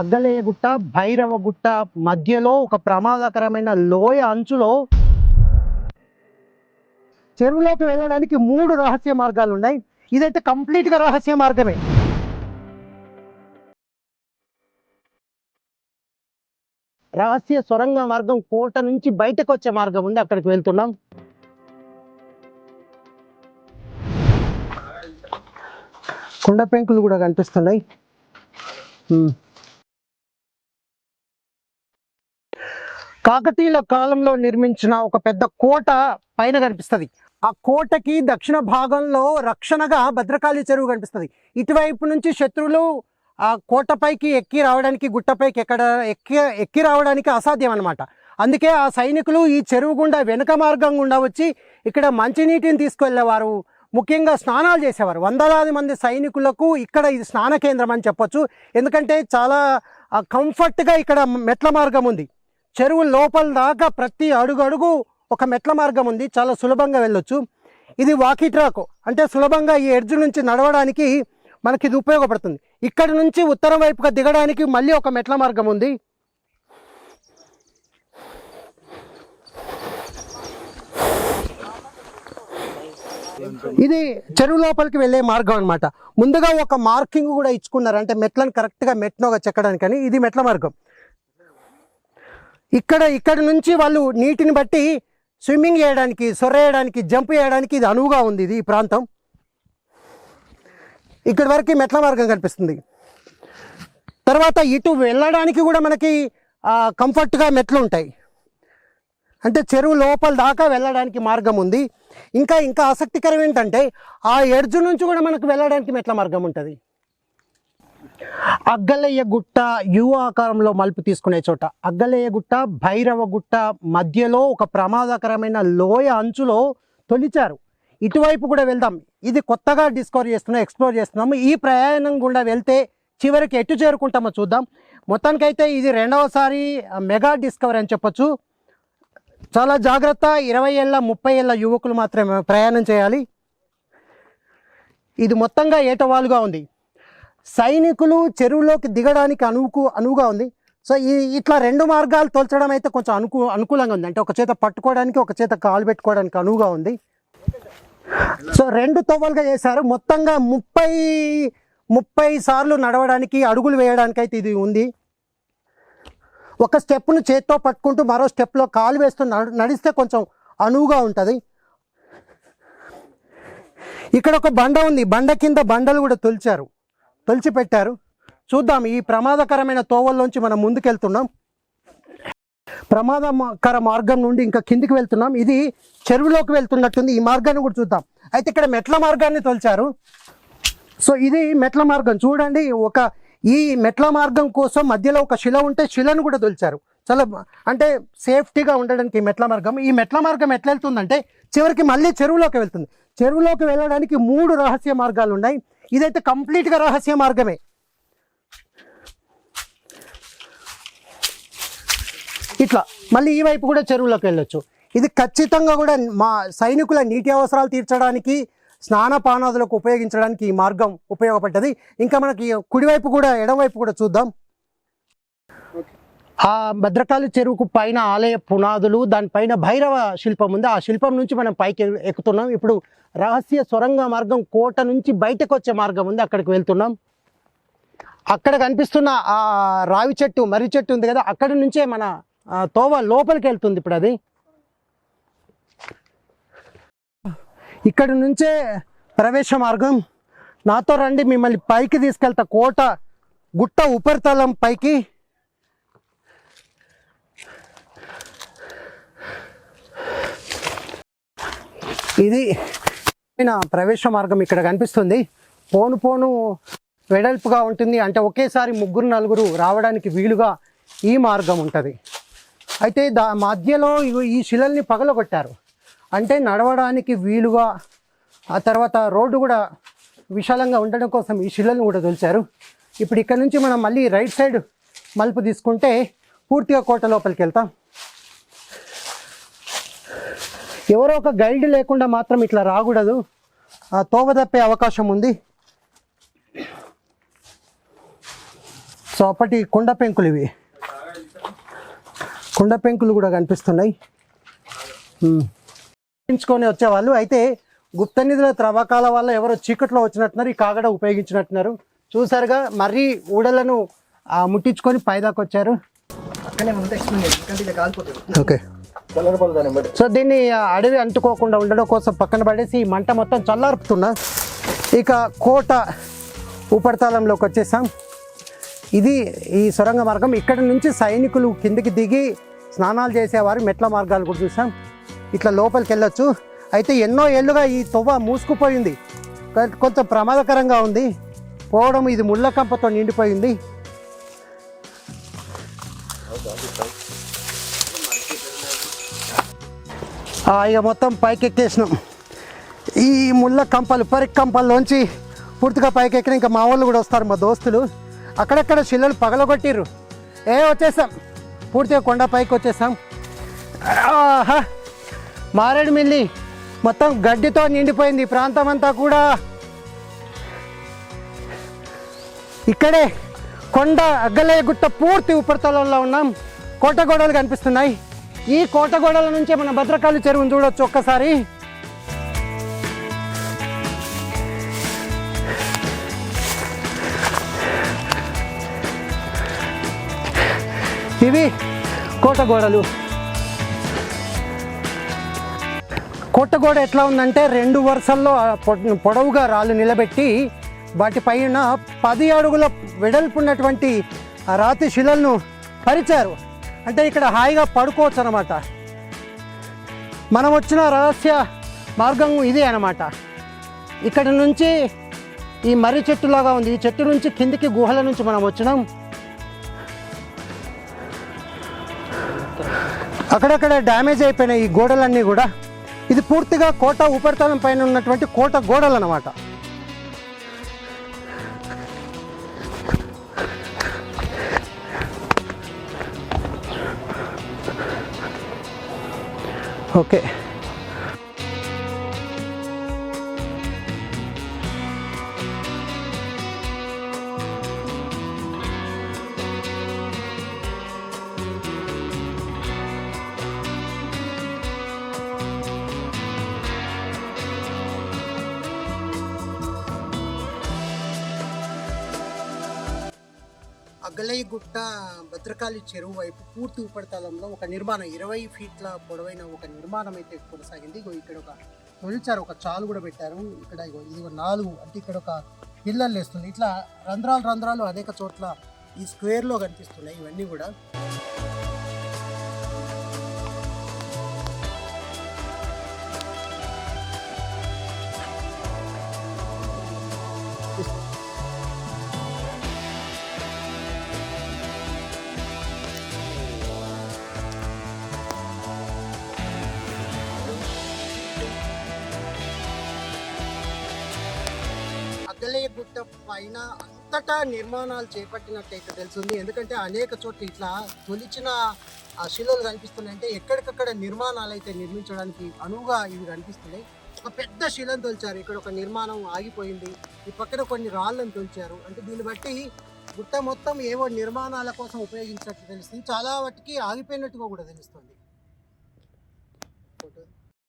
అగ్గలేయ గుట్ట భైరవ గుట్ట మధ్యలో ఒక ప్రమాదకరమైన లోయ అంచులో చెరువులోకి వెళ్ళడానికి మూడు రహస్య మార్గాలు ఉన్నాయి. ఇదైతే కంప్లీట్గా రహస్య మార్గమే. రహస్య సొరంగ మార్గం కోట నుంచి బయటకు వచ్చే మార్గం ఉంది. అక్కడికి వెళ్తున్నాం. కుండ పెంకులు కూడా కనిపిస్తున్నాయి. కాకతీయుల కాలంలో నిర్మించిన ఒక పెద్ద కోట పైన కనిపిస్తుంది. ఆ కోటకి దక్షిణ భాగంలో రక్షణగా భద్రకాళి చెరువు కనిపిస్తుంది. ఇటువైపు నుంచి శత్రువులు ఆ కోటపైకి ఎక్కి రావడానికి గుట్టపైకి ఎక్కడ ఎక్కి ఎక్కి రావడానికి అసాధ్యం అనమాట అందుకే ఆ సైనికులు ఈ చెరువు గుండా వెనుక మార్గం గుండా వచ్చి ఇక్కడ మంచినీటిని తీసుకువెళ్ళేవారు ముఖ్యంగా స్నానాలు చేసేవారు. వందలాది మంది సైనికులకు ఇక్కడ ఇది స్నాన కేంద్రం అని చెప్పొచ్చు. ఎందుకంటే చాలా కంఫర్ట్గా ఇక్కడ మెట్ల మార్గం ఉంది. చెరువు లోపల దాకా ప్రతి అడుగు అడుగు ఒక మెట్ల మార్గం ఉంది. చాలా సులభంగా వెళ్ళొచ్చు. ఇది వాకీ ట్రాక్. అంటే సులభంగా ఈ ఎడ్జ్ నుంచి నడవడానికి మనకి ఇది ఉపయోగపడుతుంది. ఇక్కడ నుంచి ఉత్తరం వైపుగా దిగడానికి మళ్ళీ ఒక మెట్ల మార్గం ఉంది. ఇది చెరువు లోపలికి వెళ్ళే మార్గం అనమాట ముందుగా ఒక మార్కింగ్ కూడా ఇచ్చుకున్నారు. అంటే మెట్లను కరెక్ట్గా మెట్నోగా చెక్కడానికని ఇది మెట్ల మార్గం. ఇక్కడ ఇక్కడ నుంచి వాళ్ళు నీటిని బట్టి స్విమ్మింగ్ చేయడానికి సొర్రేయడానికి జంప్ చేయడానికి ఇది అనువుగా ఉంది ఇది ఈ ప్రాంతం. ఇక్కడి వరకు మెట్ల మార్గం కనిపిస్తుంది. తర్వాత ఇటు వెళ్ళడానికి కూడా మనకి కంఫర్ట్గా మెట్లు ఉంటాయి. అంటే చెరువు లోపల దాకా వెళ్ళడానికి మార్గం ఉంది. ఇంకా ఇంకా ఆసక్తికరం ఏంటంటే ఆ ఎడ్జ్ నుంచి కూడా మనకు వెళ్ళడానికి మెట్ల మార్గం ఉంటుంది. అగ్గలయ్య గుట్ట యు ఆకారంలో మలుపు తీసుకునే చోట. అగ్గలయ్య గుట్ట భైరవ గుట్ట మధ్యలో ఒక ప్రమాదకరమైన లోయ అంచులో తొలిచారు. ఇటువైపు కూడా వెళ్దాం. ఇది కొత్తగా డిస్కవర్ చేస్తున్నాం ఎక్స్ప్లోర్ చేస్తున్నాము ఈ ప్రయాణం గుండా వెళ్తే చివరికి ఎటు చేరుకుంటామో చూద్దాం. మొత్తానికైతే ఇది రెండవసారి మెగా డిస్కవర్ అని చెప్పొచ్చు. చాలా జాగ్రత్త ఇరవై ఏళ్ళ ముప్పై ఏళ్ళ యువకులు మాత్రమే ప్రయాణం చేయాలి. ఇది మొత్తంగా ఏటవాలుగా ఉంది. సైనికులు చెరువులోకి దిగడానికి అనువుకు అనువుగా ఉంది. సో ఈ ఇట్లా రెండు మార్గాలు తోల్చడం అయితే కొంచెం అనుకూ అనుకూలంగా ఉంది. అంటే ఒక చేత పట్టుకోవడానికి ఒక చేత కాలు పెట్టుకోవడానికి అనువుగా ఉంది. సో రెండు తవ్వలుగా చేశారు. మొత్తంగా ముప్పై ముప్పై సార్లు నడవడానికి అడుగులు వేయడానికి అయితే ఇది ఉంది. ఒక స్టెప్ను చేత్తో పట్టుకుంటూ మరో స్టెప్లో కాలు వేస్తూ నడిస్తే కొంచెం అనువుగా ఉంటుంది. ఇక్కడ ఒక బండ ఉంది. బండ కింద బండలు కూడా తొలిచారు. తొలిచిపెట్టారు. చూద్దాం ఈ ప్రమాదకరమైన తోవల్లోంచి మనం ముందుకెళ్తున్నాం. ప్రమాదకర మార్గం నుండి ఇంకా కిందికి వెళ్తున్నాం. ఇది చెరువులోకి వెళ్తున్నట్టుంది. ఈ మార్గాన్ని కూడా చూద్దాం. అయితే ఇక్కడ మెట్ల మార్గాన్ని తొలిచారు. సో ఇది మెట్ల మార్గం. చూడండి ఒక ఈ మెట్ల మార్గం కోసం మధ్యలో ఒక శిల ఉంటే శిలను కూడా తొలిచారు. చాలా అంటే సేఫ్టీగా ఉండడానికి ఈ మెట్ల మార్గం. ఈ మెట్ల మార్గం ఎట్లా వెళ్తుందంటే చివరికి మళ్ళీ చెరువులోకి వెళ్తుంది. చెరువులోకి వెళ్ళడానికి మూడు రహస్య మార్గాలు ఉన్నాయి ఇదైతే కంప్లీట్గా రహస్య మార్గమే. ఇట్లా మళ్ళీ ఈ వైపు కూడా చెరువులోకి వెళ్ళొచ్చు. ఇది ఖచ్చితంగా కూడా మా సైనికుల నీటి అవసరాలు తీర్చడానికి స్నానపానాదులకు ఉపయోగించడానికి ఈ మార్గం ఉపయోగపడ్డది. ఇంకా మనకి కుడివైపు కూడా ఎడమవైపు కూడా చూద్దాం. ఆ భద్రకాళి చెరువుకు పైన ఆలయ పునాదులు దానిపైన భైరవ శిల్పం ఉంది. ఆ శిల్పం నుంచి మనం పైకి ఎక్కుతున్నాం. ఇప్పుడు రహస్య సొరంగ మార్గం కోట నుంచి బయటకు వచ్చే మార్గం ఉంది. అక్కడికి వెళ్తున్నాం. అక్కడ కనిపిస్తున్న ఆ రావి చెట్టు మర్రి చెట్టు ఉంది కదా అక్కడి నుంచే మన తోవ లోపలికి వెళ్తుంది ఇప్పుడు అది. ఇక్కడి నుంచే ప్రవేశ మార్గం. నాతో రండి మిమ్మల్ని పైకి తీసుకెళ్తా. కోట గుట్ట ఉపరితలం పైకి. ఇది నా ప్రవేశ మార్గం ఇక్కడ కనిపిస్తుంది. పోను పోను వెడల్పుగా ఉంటుంది. అంటే ఒకేసారి ముగ్గురు నలుగురు రావడానికి వీలుగా ఈ మార్గం ఉంటుంది. అయితే దా మధ్యలో ఈ శిలల్ని పగలగొట్టారు. అంటే నడవడానికి వీలుగా ఆ తర్వాత రోడ్డు కూడా విశాలంగా ఉండడం కోసం ఈ శిలల్ని కూడా తొలిచారు. ఇప్పుడు ఇక్కడ నుంచి మనం మళ్ళీ రైట్ సైడ్ మలుపు తీసుకుంటే పూర్తిగా కోట లోపలికి వెళ్తాం. ఎవరో ఒక గైడ్ లేకుండా మాత్రం ఇట్లా రాకూడదు. ఆ తోవ తప్పే అవకాశం ఉంది. సో అప్పటి కొండ పెంకులు ఇవి. కొండ పెంకులు కూడా కనిపిస్తున్నాయి. ఉపయోగించుకొని వచ్చేవాళ్ళు. అయితే గుప్త నిధుల త్రవ్వకాల వల్ల ఎవరో చీకట్లో వచ్చినట్టున్నారు ఈ కాగడ ఉపయోగించినట్టున్నారు. చూసారుగా మరీ ఊడలను ముట్టించుకొని పైదాకా వచ్చారు అక్కనే ముందు ఎక్స్ప్లెయిన్ చేయండి ఎందుకంటే ఇది కాలిపోతుంది. ఓకే. సో దీన్ని అడవి అంటుకోకుండా ఉండడం కోసం పక్కన పడేసి ఈ మంట మొత్తం చల్లార్పుతున్నా. ఇక కోట ఉపరితలంలోకి వచ్చేసాం. ఇది ఈ సొరంగ మార్గం. ఇక్కడ నుంచి సైనికులు కిందికి దిగి స్నానాలు చేసేవారు. మెట్ల మార్గాలు కూడా చూసాం. ఇట్లా లోపలికి వెళ్ళొచ్చు. అయితే ఎన్నో ఏళ్ళుగా ఈ తొవ్వ మూసుకుపోయింది. కొంచెం ప్రమాదకరంగా ఉంది. పోవడం ఇది ముళ్ళ కంపతో నిండిపోయింది. ఇక మొత్తం పైకి ఎక్కేసినాం ఈ ముళ్ళ కంపలు పరికి కంపల్లోంచి పూర్తిగా పైకి ఎక్కిన ఇంకా మా వాళ్ళు కూడా వస్తారు మా దోస్తులు. అక్కడక్కడ శిల్లలు పగలగొట్టిర్రు. ఏ వచ్చేసాం. పూర్తిగా కొండ పైకి వచ్చేసాం ఆహా! మారేడుమిల్లి మొత్తం గడ్డితో నిండిపోయింది ఈ ప్రాంతం అంతా కూడా. ఇక్కడే కొండ అగ్గలే గుట్ట పూర్తి ఉపరితలంలో ఉన్నాం. కోట గోడలు కనిపిస్తున్నాయి. ఈ కోటగోడల నుంచే మన భద్రకాళి చెరువును చూడొచ్చు ఒక్కసారి. ఇవి కోటగోడలు కోటగోడ ఎట్లా ఉందంటే రెండు వరుసల్లో పొడవుగా రాళ్ళు నిలబెట్టి వాటిపైన పది అడుగుల వెడల్పు ఉన్నటువంటి ఆ రాతి శిలలను పరిచారు. అంటే ఇక్కడ హాయిగా పడుకోవచ్చు అనమాట మనం వచ్చిన రహస్య మార్గం ఇదే అనమాట ఇక్కడ నుంచి ఈ మర్రి చెట్టులాగా ఉంది. ఈ చెట్టు నుంచి కిందికి గుహల నుంచి మనం వచ్చినాం. అక్కడక్కడ డ్యామేజ్ అయిపోయినాయి ఈ గోడలన్నీ కూడా. ఇది పూర్తిగా కోట ఉపరితలం పైన ఉన్నటువంటి కోట గోడలు అన్నమాట ఓకే గుట్ట భద్రకాళి చెరువు వైపు పూర్తి ఉపరితలంలో ఒక నిర్మాణం ఇరవై ఫీట్ల పొడవైన ఒక నిర్మాణం అయితే కొనసాగింది. ఇగో ఇక్కడ ఒక తొలిచారు ఒక చాలు కూడా పెట్టారు. ఇక్కడ ఇగో ఇది నాలుగు అంటే ఇక్కడ ఒక పిల్లలు వేస్తుంది ఇట్లా రంధ్రాలు రంధ్రాలు అనేక చోట్ల ఈ స్క్వేర్లో కనిపిస్తున్నాయి ఇవన్నీ కూడా. గుట్ట పైన అంతటా నిర్మాణాలు చేపట్టినట్టయితే తెలుస్తుంది ఎందుకంటే అనేక చోట్ల ఇట్లా తొలిచిన ఆ శిలలు కనిపిస్తున్నాయి. అంటే ఎక్కడికక్కడ నిర్మాణాలు అయితే నిర్మించడానికి అనువుగా ఇవి కనిపిస్తున్నాయి. ఒక పెద్ద శిలను తొలిచారు. ఇక్కడ ఒక నిర్మాణం ఆగిపోయింది. ఈ పక్కన కొన్ని రాళ్ళను తొలిచారు. అంటే దీన్ని బట్టి గుట్ట మొత్తం ఏవో నిర్మాణాల కోసం ఉపయోగించినట్టు తెలుస్తుంది. చాలా వాటికి ఆగిపోయినట్టుగా కూడా తెలుస్తుంది.